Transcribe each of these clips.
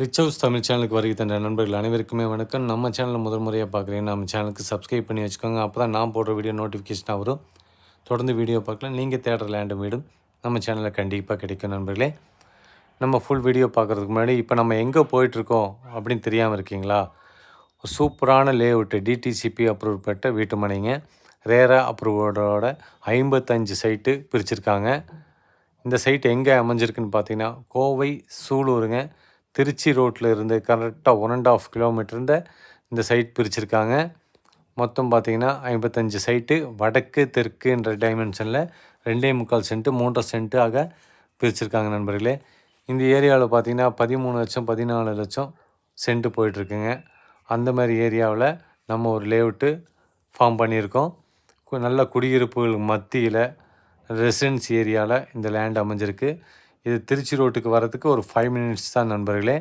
Rich house Tamil சேனலுக்கு வருகை தந்த நண்பர்கள் அனைவருக்குமே வணக்கம். நம்ம சேனலில் முதல் முறையாக பார்க்குறீங்க நம்ம சேனலுக்கு சப்ஸ்கிரைப் பண்ணி வச்சுக்கோங்க. அப்போ தான் நான் போடுற வீடியோ நோட்டிஃபிகேஷனாக வரும். தொடர்ந்து வீடியோ பார்க்கலாம் நீங்கள் தேடுற லேண்டு வீடும் நம்ம சேனலில் கண்டிப்பாக கிடைக்கும் நண்பர்களே. நம்ம ஃபுல் வீடியோ பார்க்குறதுக்கு முன்னாடி இப்போ நம்ம எங்கே போயிட்டுருக்கோம் அப்படின்னு தெரியாமல் இருக்கீங்களா? சூப்பரான லேஅவுட்டு டிடிசிபி அப்ரூவ் பெற்ற வீட்டு மனைங்க. ரேரா அப்ரூவோட ஐம்பத்தஞ்சு சைட்டு பிரிச்சிருக்காங்க. இந்த சைட் எங்கே அமைஞ்சிருக்குன்னு பார்த்தீங்கன்னா கோவை சூலூருங்க. திருச்சி ரோட்டில் இருந்து கரெக்டாக ஒன் அண்ட் ஆஃப் கிலோமீட்டருந்த இந்த சைட் பிரிச்சிருக்காங்க. மொத்தம் பார்த்திங்கன்னா ஐம்பத்தஞ்சு சைட்டு வடக்கு தெற்குன்ற டைமென்ஷனில் ரெண்டே முக்கால் சென்ட்டு மூன்றரை சென்ட்டு ஆக பிரிச்சிருக்காங்க நண்பர்களே. இந்த ஏரியாவில் பார்த்திங்கன்னா பதிமூணு லட்சம் பதினாலு லட்சம் சென்ட்டு போயிட்டுருக்குங்க. அந்த மாதிரி ஏரியாவில் நம்ம ஒரு லேஅவுட்டு ஃபார்ம் பண்ணியிருக்கோம். நல்ல குடியிருப்புகள் மத்தியில் ரெசிடென்ஸ் ஏரியாவில் இந்த லேண்ட் அமைஞ்சிருக்கு. இது திருச்சி ரோட்டுக்கு வரதுக்கு ஒரு ஃபைவ் மினிட்ஸ் தான் நண்பர்களே.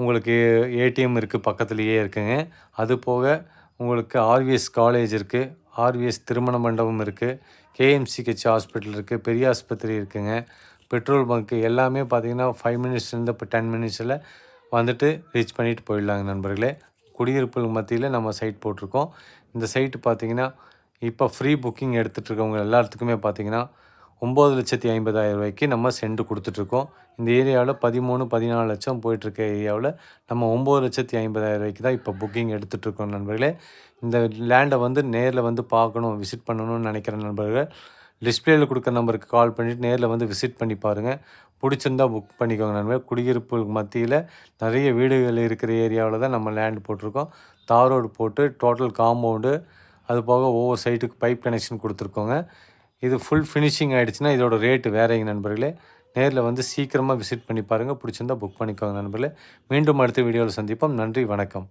உங்களுக்கு ஏடிஎம் இருக்குது பக்கத்துலேயே இருக்குங்க. அது போக உங்களுக்கு ஆர்விஎஸ் காலேஜ் இருக்குது ஆர்விஎஸ் திருமண மண்டபம் இருக்குது கேஎம்சிஹெச் ஹாஸ்பிட்டல் இருக்குது பெரிய ஆஸ்பத்திரி இருக்குதுங்க பெட்ரோல் பங்க்கு எல்லாமே பார்த்திங்கன்னா ஃபைவ் மினிட்ஸ்லேருந்து இப்போ டென் மினிட்ஸில் வந்துட்டு ரீச் பண்ணிட்டு போயிடலாங்க நண்பர்களே. குடியிருப்புகள் மத்தியில் நம்ம சைட் போட்டிருக்கோம். இந்த சைட்டு பார்த்திங்கன்னா இப்போ ஃப்ரீ புக்கிங் எடுத்துகிட்ருக்கவங்க எல்லாத்துக்குமே பார்த்திங்கன்னா ஒம்பது லட்சத்தி ஐம்பதாயிரம் ரூபாய்க்கு நம்ம சென்ட் கொடுத்துட்ருக்கோம். இந்த ஏரியாவில் பதிமூணு பதினாலு லட்சம் போயிட்டுருக்க ஏரியாவில் நம்ம ஒம்பது லட்சத்தி ஐம்பதாயிரம் ரூபாய்க்கு தான் இப்போ புக்கிங் எடுத்துகிட்ருக்கோம் நண்பர்களே. இந்த லேண்டை வந்து நேரில் வந்து பார்க்கணும் விசிட் பண்ணணும்னு நினைக்கிற நண்பர்கள் டிஸ்பிளேயில் கொடுக்குற நம்பருக்கு கால் பண்ணிவிட்டு நேரில் வந்து விசிட் பண்ணி பாருங்கள் பிடிச்சிருந்தா புக் பண்ணிக்கோங்க நண்பர்கள். குடியிருப்பு மத்தியில் நிறைய வீடுகள் இருக்கிற ஏரியாவில் தான் நம்ம லேண்ட் போட்டிருக்கோம். தார் ரோடு போட்டு டோட்டல் காம்பவுண்டு அது போக ஒவ்வொரு சைட்டுக்கு பைப் கனெக்ஷன் கொடுத்துருக்கோங்க. இது ஃபுல் ஃபினிஷிங் ஆகிடுச்சுன்னா இதோட ரேட்டு எங்கள் நண்பர்களே? நேரில் வந்து சீக்கிரமாக விசிட் பண்ணி பாருங்கள் பிடிச்சிருந்தா புக் பண்ணிக்கோங்க நண்பர்களே. மீண்டும் அடுத்த வீடியோவில் சந்திப்போம். நன்றி வணக்கம்.